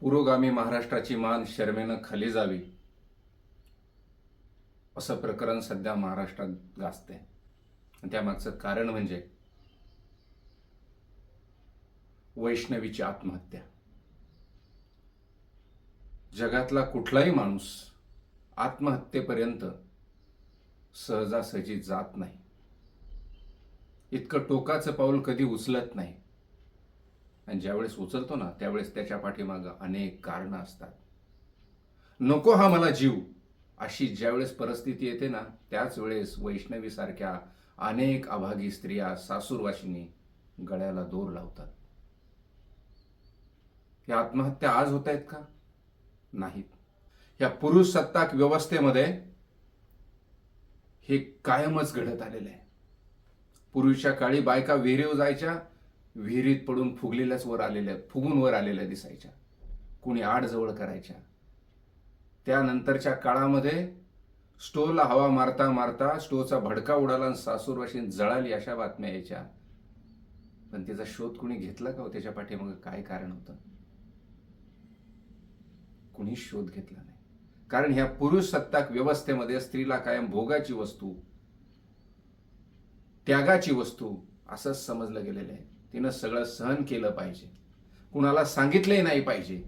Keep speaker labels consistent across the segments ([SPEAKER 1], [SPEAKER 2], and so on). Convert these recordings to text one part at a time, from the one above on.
[SPEAKER 1] पुरोगामी महाराष्ट्राची मान शर्मेनं खाली जावी. असं प्रकरण सध्या महाराष्ट्रात गाजते त्यामागचं कारण म्हणजे वैष्णवीची आत्महत्या. जगातला कुठलाही माणूस आत्महत्येपर्यंत सहजासहजी जात नाही. इतकं टोकाचं पाऊल कधी उचलत नाही. आणि ज्यावेळेस उचलतो ना त्यावेळेस त्याच्या पाठीमागं अनेक कारणं असतात. नको हा मला जीव. अशी ज्यावेळेस परिस्थिती येते ना त्याच वेळेस वैष्णवीसारख्या अनेक अभागी स्त्रिया सासूरवाशिनी गळ्याला दोर लावतात. या आत्महत्या आज होत आहेत का? नाहीत. या पुरुष सत्ताक व्यवस्थेमध्ये हे कायमच घडत आलेलं आहे. पूर्वीच्या काळी बायका विहिरीवर जायच्या विहिरीत पडून फुगलेल्याच वर आलेल्या फुगून वर आलेल्या दिसायच्या. कुणी आडजवळ करायच्या. त्यानंतरच्या काळामध्ये स्टोला हवा मारता मारता स्टोचा भडका उडाला आणि सासूरवाशीन जळाली अशा बातम्या यायच्या. पण त्याचा शोध कुणी घेतला का हो त्याच्या पाठीमागं? काय कारण होतं? कुणी शोध घेतला नाही. कारण ह्या पुरुष सत्ताक व्यवस्थेमध्ये स्त्रीला कायम भोगाची वस्तू त्यागाची वस्तू असंच समजलं गेलेलं आहे. तिनं सगळं सहन केलं पाहिजे. कुणाला सांगितलंही नाही पाहिजे.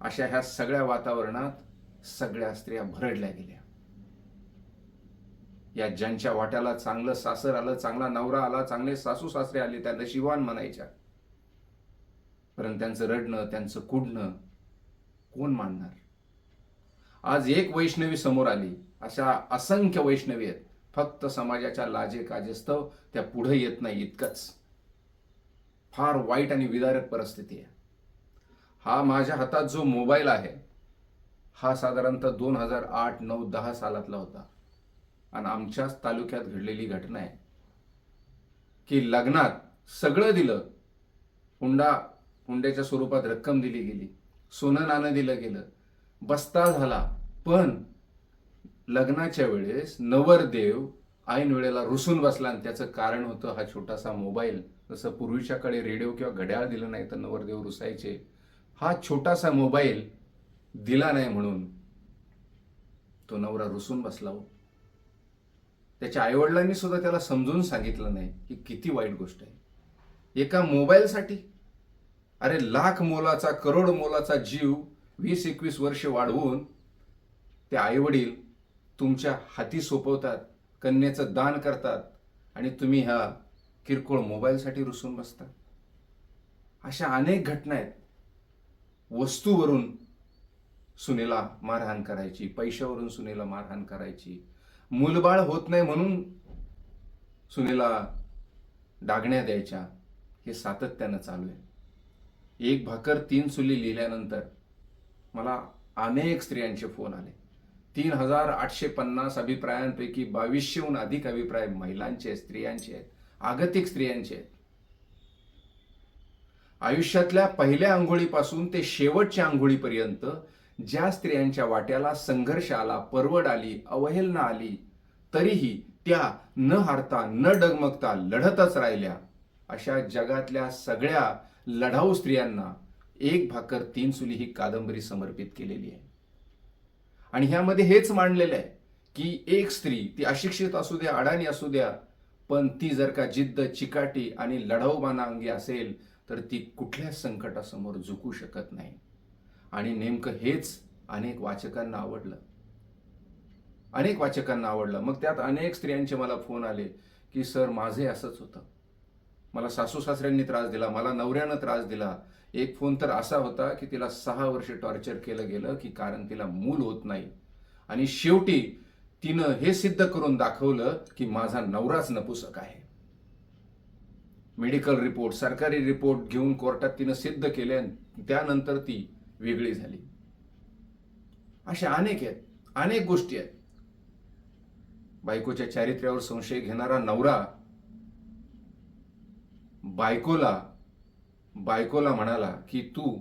[SPEAKER 1] अशा ह्या सगळ्या वातावरणात सगळ्या स्त्रिया भरडल्या गेल्या. या ज्यांच्या वाट्याला चांगलं सासर आलं चांगला नवरा आला चांगले सासू सासरे आले त्या नशिवान म्हणायच्या. परंतु त्यांचं रडणं त्यांचं कुडणं कोण मानणार? आज एक वैष्णवी समोर आली. अशा असंख्य वैष्णवी आहेत. फक्त समाजाच्या लाजे काजेस्तव त्या पुढे येत नाही इतकंच. फार वाईट आणि विदारक परिस्थिती आहे. हा माझ्या हातात जो मोबाईल आहे हा साधारणतः दोन हजार आठ नऊ दहा सालातला होता. आणि आमच्याच तालुक्यात घडलेली घटना आहे. की लग्नात सगळं दिलं. हुंडा हुंड्याच्या स्वरूपात रक्कम दिली गेली. सोनं नाणं दिलं गेलं. बस्ता झाला. पण लग्नाच्या वेळेस नवरदेव ऐन वेळेला रुसून बसला आणि त्याचं कारण होतं हा छोटासा मोबाईल. जसं पूर्वीच्या काळी रेडिओ किंवा घड्याळ दिलं नाही तर नवरदेव रुसायचे. हा छोटासा मोबाईल दिला नाही म्हणून तो नवरा रुसून बसला हो. त्याच्या आईवडिलांनी सुद्धा त्याला समजून सांगितलं नाही की किती वाईट गोष्ट आहे. एका मोबाईलसाठी अरे लाख मोलाचा करोड मोलाचा जीव वीस एकवीस वर्ष वाढवून ते आईवडील तुमच्या हाती सोपवतात. कन्येचं दान करतात आणि तुम्ही ह्या किरकोळ मोबाईलसाठी रुसून बसता. अशा अनेक घटना आहेत. वस्तूवरून सुनेला मारहाण करायची पैशावरून सुनेला मारहाण करायची. मूलबाळ होत नाही म्हणून सुनेला डागण्या द्यायच्या. हे सातत्यानं चालू आहे. एक भाकर तीन चुली लिहिल्यानंतर मला अनेक स्त्रियांचे फोन आले. तीन हजार आठशे पन्नास अभिप्रायांपैकी बावीसशेहून अधिक अभिप्राय महिलांचे आहेत, स्त्रियांचे आहेत आगतिक स्त्रियांचे आहेत. आयुष्यातल्या पहिल्या आंघोळीपासून ते शेवटच्या आंघोळीपर्यंत ज्या स्त्रियांच्या वाट्याला संघर्ष आला परवड आली अवहेलना आली तरीही त्या न हारता न डगमगता लढतच राहिल्या. अशा जगातल्या सगळ्या लढाऊ स्त्रियांना एक भाकर तीन चुली ही कादंबरी समर्पित केलेली आहे. आणि ह्यामध्ये हेच मांडलेलं आहे की एक स्त्री ती अशिक्षित असू द्या अडाणी असू द्या पण ती जर का जिद्द चिकाटी आणि लढाऊबाना अंगी असेल तर ती कुठल्याच संकटासमोर झुकू शकत नाही. आणि नेमकं हेच अनेक वाचकांना आवडलं. अनेक वाचकांना आवडलं. मग त्यात अनेक स्त्रियांचे मला फोन आले की सर माझे असंच होतं. मला सासू सासऱ्यांनी त्रास दिला मला नवऱ्यानं त्रास दिला. एक फोन तर असा होता की तिला सहा वर्ष टॉर्चर केलं गेलं की कारण तिला मूल होत नाही. आणि शेवटी तिनं हे सिद्ध करून दाखवलं की माझा नवराच नपुसक आहे. मेडिकल रिपोर्ट सरकारी रिपोर्ट घेऊन कोर्टात तिनं सिद्ध केले त्यानंतर ती वेगळी झाली. अशा अनेक आहेत अनेक गोष्टी आहेत. बायकोच्या चारित्र्यावर संशय घेणारा नवरा बायकोला बायकोला म्हणाला की तू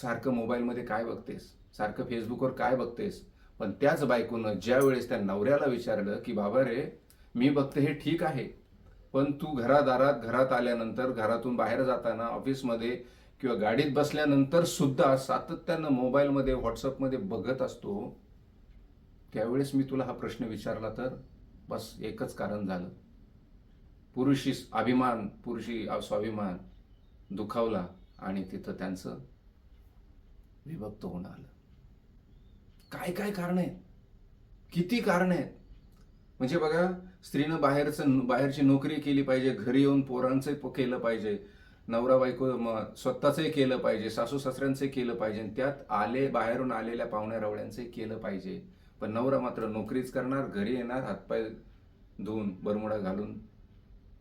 [SPEAKER 1] सारखं मोबाईलमध्ये काय बघतेस? सारखं फेसबुकवर काय बघतेस? पण त्याच बायकोनं ज्या वेळेस त्या नवऱ्याला विचारलं की बाबा रे मी बघते हे ठीक आहे. पण तू घरादारात घरात आल्यानंतर घरातून बाहेर जाताना ऑफिसमध्ये किंवा गाडीत बसल्यानंतर सुद्धा सातत्यानं मोबाईलमध्ये व्हॉट्सअपमध्ये बघत असतो त्यावेळेस मी तुला हा प्रश्न विचारला तर बस एकच कारण झालं. पुरुषी अभिमान पुरुषी स्वाभिमान दुखावला आणि तिथं त्यांचं विभक्त होणं आलं. काय काय कारण आहेत? किती कारण आहेत? म्हणजे बघा स्त्रीनं बाहेरचं बाहेरची नोकरी केली पाहिजे घरी येऊन पोरांचं प- केलं पाहिजे नवरा बायको स्वतःचंही केलं पाहिजे सासू सासऱ्यांचंही केलं पाहिजे त्यात आले बाहेरून आलेल्या पाहुण्या रवळ्यांचंही केलं पाहिजे. पण नवरा मात्र नोकरीच करणार घरी येणार हातपाय धुवून बरमुडा घालून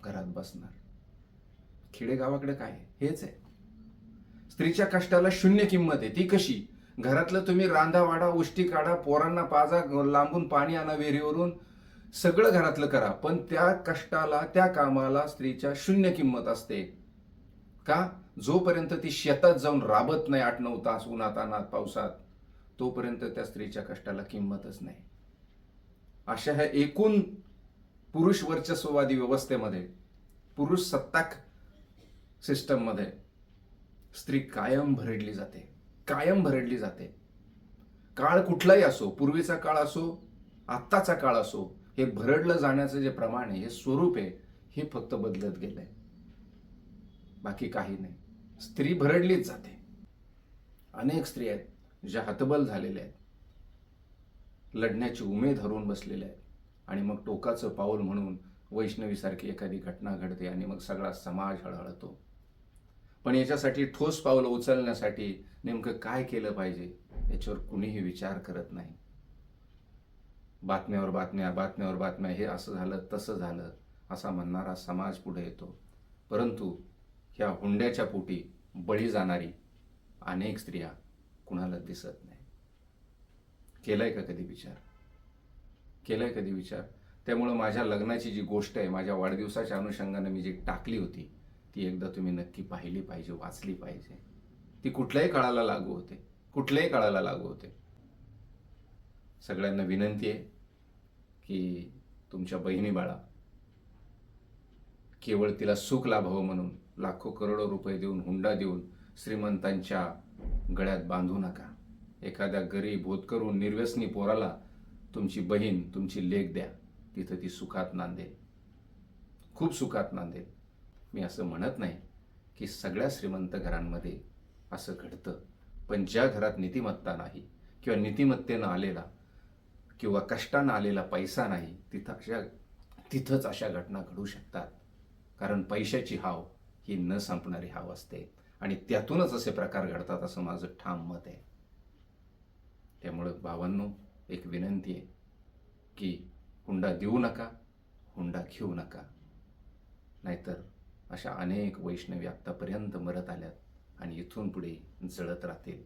[SPEAKER 1] घरात बसणार. खेडेगावाकडे काय हेच आहे. स्त्रीच्या कष्टाला शून्य किंमत आहे. ती कशी? घरातलं तुम्ही रांधा वाढा उष्टी काढा पोरांना पाजा लांबून पाणी आणा विहिरीवरून. सगळं घरातलं करा. पण त्या कष्टाला त्या कामाला स्त्रीच्या शून्य किंमत असते. का? जोपर्यंत ती शेतात जाऊन राबत नाही आठ नऊ तास उन्हात अनात पावसात तोपर्यंत त्या स्त्रीच्या कष्टाला किंमतच नाही. अशा ह्या एकूण पुरुष वर्चस्ववादी व्यवस्थेमध्ये पुरुष सत्ताक सिस्टममध्ये स्त्री कायम भरडली जाते कायम भरडली जाते. काळ कुठलाही असो पूर्वीचा काळ असो आत्ताचा काळ असो हे भरडलं जाण्याचं जे प्रमाण आहे हे स्वरूप आहे हे फक्त बदलत गेलंय. बाकी काही नाही. स्त्री भरडलीच जाते. अनेक स्त्री आहेत ज्या हतबल झालेल्या आहेत. लढण्याची उमेद हरवून बसलेल्या आहेत. आणि मग टोकाचं पाऊल म्हणून वैष्णवीसारखी एखादी घटना घडते आणि मग सगळा समाज हळहळतो. पण याच्यासाठी ठोस पावलं उचलण्यासाठी नेमकं काय केलं पाहिजे याच्यावर कुणीही विचार करत नाही. बातम्यावर बातम्या बातम्यावर बातम्या हे असं झालं तसं झालं असा म्हणणारा समाज पुढे येतो. परंतु ह्या हुंड्याच्या पोटी बळी जाणारी अनेक स्त्रिया कुणाला दिसत नाही. केलाय का कधी विचार? केलाय कधी विचार? त्यामुळं माझ्या लग्नाची जी गोष्ट आहे माझ्या वाढदिवसाच्या अनुषंगानं मी जी टाकली होती ती एकदा तुम्ही नक्की पाहिली पाहिजे वाचली पाहिजे. ती कुठल्याही काळाला लागू होते. कुठल्याही काळाला लागू होते. सगळ्यांना विनंती आहे की तुमच्या बहिणी बाळा केवळ तिला सुख लाभावं म्हणून लाखो करोडो रुपये देऊन हुंडा देऊन श्रीमंतांच्या गळ्यात बांधू नका. एखाद्या गरीब होतकरून निर्व्यसनी पोराला तुमची बहीण तुमची लेख द्या. तिथं ती सुखात नांदेल खूप सुखात नांदेल मी असं म्हणत नाही की सगळ्या श्रीमंत घरांमध्ये असं घडतं. पण ज्या घरात नीतिमत्ता नाही किंवा नीतिमत्तेनं आलेला किंवा कष्टानं आलेला पैसा नाही तिथं अशा तिथंच अशा घटना घडू शकतात. कारण पैशाची हाव ही न संपणारी हाव असते आणि त्यातूनच असे प्रकार घडतात असं माझं ठाम मत आहे. त्यामुळं भावांनो एक विनंती आहे की हुंडा देऊ नका हुंडा घेऊ नका. नाहीतर अशा अनेक वैष्णवी आत्तापर्यंत मरत आल्यात आणि इथून पुढे जळत राहतील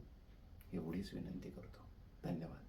[SPEAKER 1] एवढीच विनंती करतो. धन्यवाद.